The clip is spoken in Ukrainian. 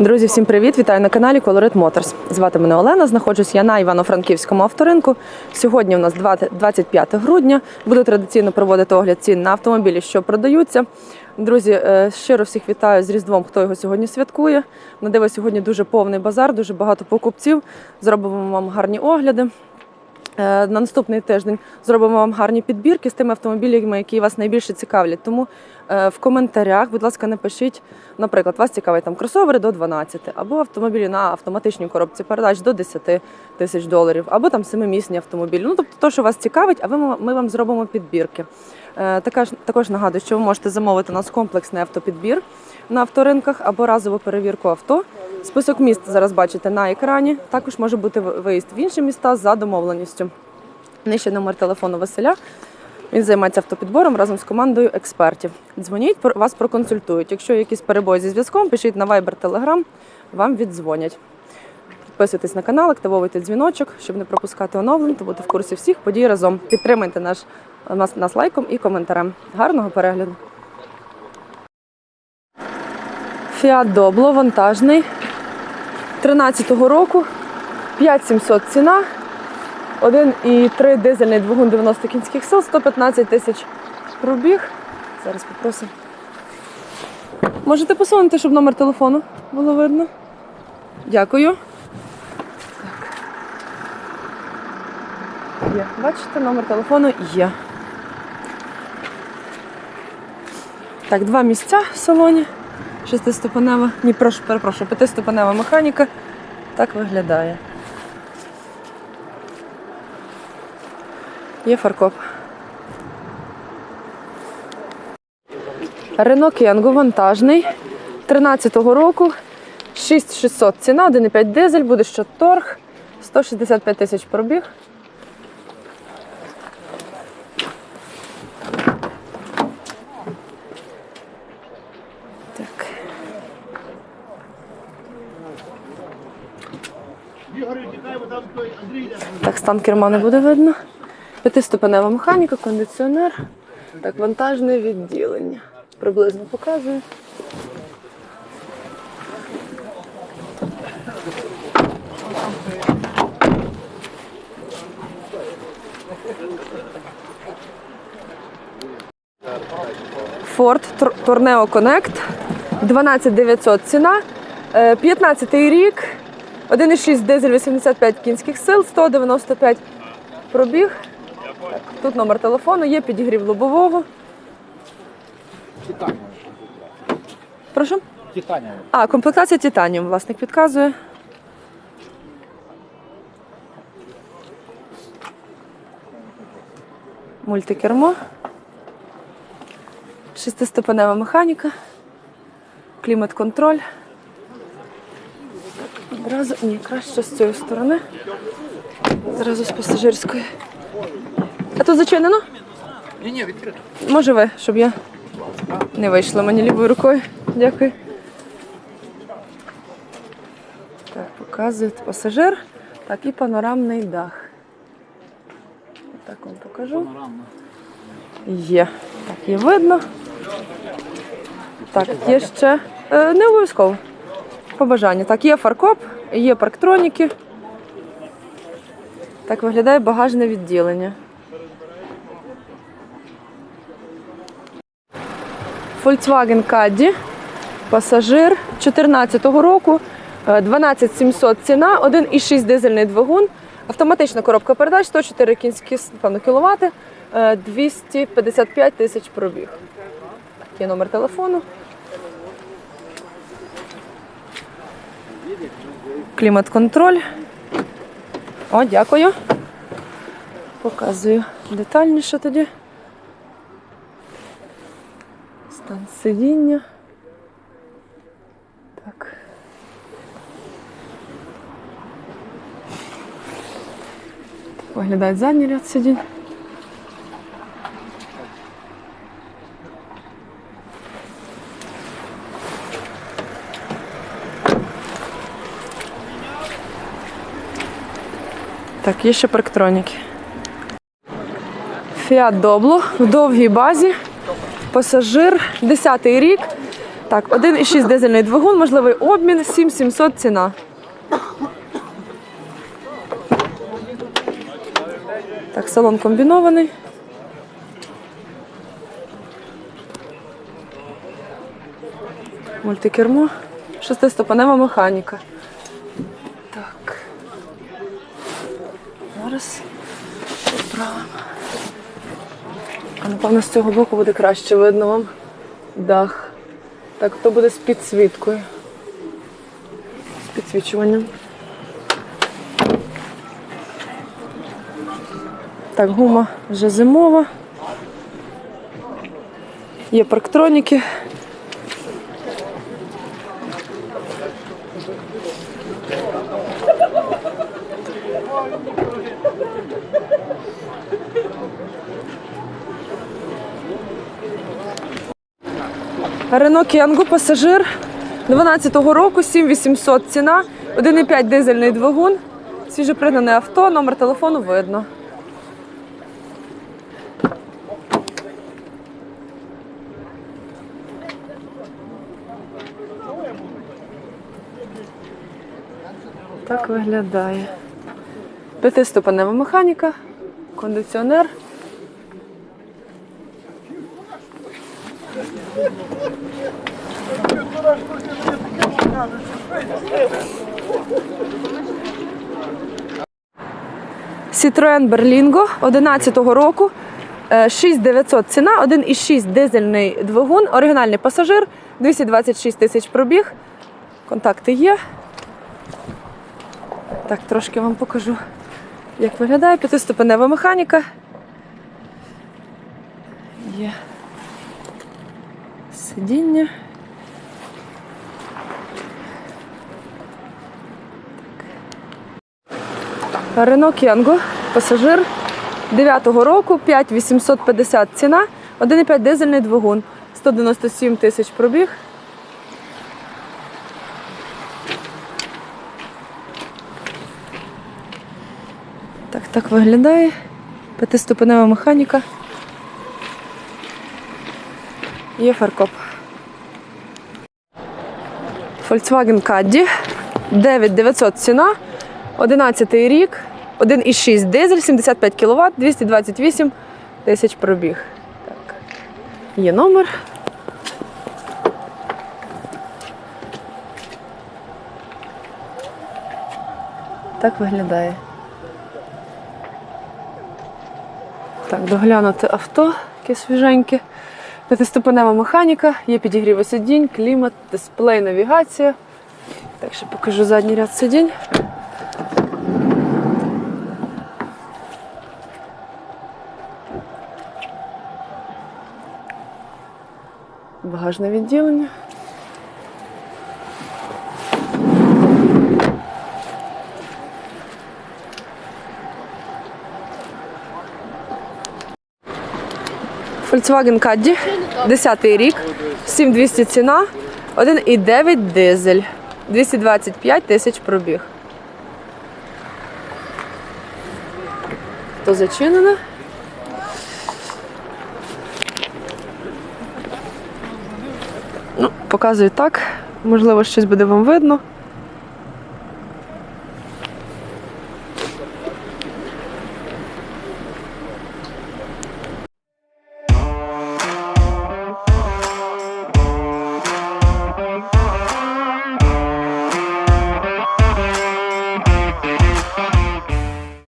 Друзі, всім привіт! Вітаю на каналі Colorit Motors. Звати мене Олена. Знаходжусь я на Івано-Франківському авторинку. Сьогодні у нас 20 25 грудня. Буду традиційно проводити огляд цін на автомобілі, що продаються. Друзі, е, щиро всіх вітаю з Різдвом, хто його сьогодні святкує. На диво сьогодні дуже повний базар, дуже багато покупців. Зробимо вам гарні огляди. Е, На наступний тиждень зробимо вам гарні підбірки з тими автомобілями, які вас найбільше цікавлять. Тому е, в коментарях, будь ласка, напишіть, наприклад, вас цікавить там кросовери до 12, або автомобілі на автоматичній коробці передач до 10 тисяч доларів, або там семимісні автомобілі. Ну тобто, то, що вас цікавить, а ви ми вам зробимо підбірки. Е, Також, також нагадую, що ви можете замовити у нас комплексний автопідбір на авторинках або разову перевірку авто. Список міст зараз бачите на екрані. Також може бути виїзд в інші міста за домовленістю. Нижче номер телефону Василя. Він займається автопідбором разом з командою експертів. Дзвоніть, вас проконсультують. Якщо якісь перебої зі зв'язком, пишіть на Viber, Telegram, вам віддзвонять. Підписуйтесь на канал, активовуйте дзвіночок, щоб не пропускати оновлень та бути в курсі всіх подій разом. Підтримайте наш, нас, нас лайком і коментарем. Гарного перегляду! Фіат Добло вантажний 13-го року, 5700 ціна, 1,3 дизельний двигун 90 кінських сил, 115 тисяч пробіг. Зараз попросимо. Можете посунути, щоб номер телефону було видно? Дякую. Так. Є. Бачите, номер телефону є. Так, два місця в салоні. Шестиступенева, ні, прошу, перепрошую, п'ятиступенева механіка. Так виглядає. Є фаркоп. Рено Кенго вантажний 13-го року. 6600 ціна, 1,5 дизель, буде що торг, 165 тисяч пробіг. Так, стан керма не буде видно. П'ятиступенева механіка, кондиціонер. Так, вантажне відділення. Приблизно показую. Ford Tor- Tourneo Connect 12900 ціна. Е, 15 рік, 1,6 дизель 85 кінських сил, 195 пробіг. Так, тут номер телефону, є підігрів лобового. Титаніум. Прошу. Титаніум. А, комплектація титаніум, власник підказує. Мультикермо. Шестиступенева механіка. Клімат-контроль. Одразу, ні, краще з цієї сторони. Зразу з пасажирської. А тут зачинено? Ні, ні, відкрито. Може ви, щоб я не вийшла мені лівою рукою. Дякую. Так, показує пасажир. Так, і панорамний дах. Так вам покажу. Є. Так, є видно. Так, є ще. Е, не обов'язково. По бажанню. Так, є фаркоп, є парктроніки. Так виглядає багажне відділення. Volkswagen Caddy, пасажир 2014 року, е, 12700 ціна, 1,6 дизельний двигун, автоматична коробка передач, 104 кінські кіловати, е, 255 тисяч пробіг. Є номер телефону. Клімат-контроль. О, дякую. Показую детальніше тоді. Стан сидіння. Так. Виглядає задній ряд сидінь. Так, є ще парктроніки. Фіат Добло в довгій базі. Пасажир, 10-й рік, Так, 1,6 дизельний двигун, можливий обмін, 7700 ціна. Так, салон комбінований. Мультикермо. Шестиступенева механіка. Зараз поправимо. А напевно з цього боку буде краще видно вам дах. Так, то буде з підсвіткою. З підсвічуванням. Так, гума вже зимова. Є парктроніки. Рено Кіангу пасажир 12-го року, 7800 ціна, 1,5 дизельний двигун, свіжопригнане авто, номер телефону видно. Так виглядає. П'ятиступенева механіка, кондиціонер. Citroen Berlingo 11-го року. е, 6900 ціна, 1,6 дизельний двигун, оригінальний пасажир, 226 тисяч пробіг. Контакти є. Так, трошки вам покажу, як виглядає п'ятиступенева механіка. Є сидіння. Рено Кенго, пасажир 9-го року, 5850 ціна, 1,5 дизельний двигун, 197 тисяч пробіг. Так, так виглядає. П'ятиступенева механіка. Є фаркоп. Volkswagen Caddy 9900 ціна, 11 рік, 1,6 дизель, 75 кВт, 228 тисяч пробіг. Так. Є номер. Так виглядає. Так, доглянути авто, яке свіженьке. П'ятиступенева механіка, є підігрів сидінь, клімат, дисплей, навігація. Так, ще покажу задній ряд сидінь. Багажне відділення. Volkswagen Caddy, 10 рік, 7200 ціна, 1,9 дизель, 225 тисяч пробіг. То зачинено. Ну, показую так. Можливо, щось буде вам видно.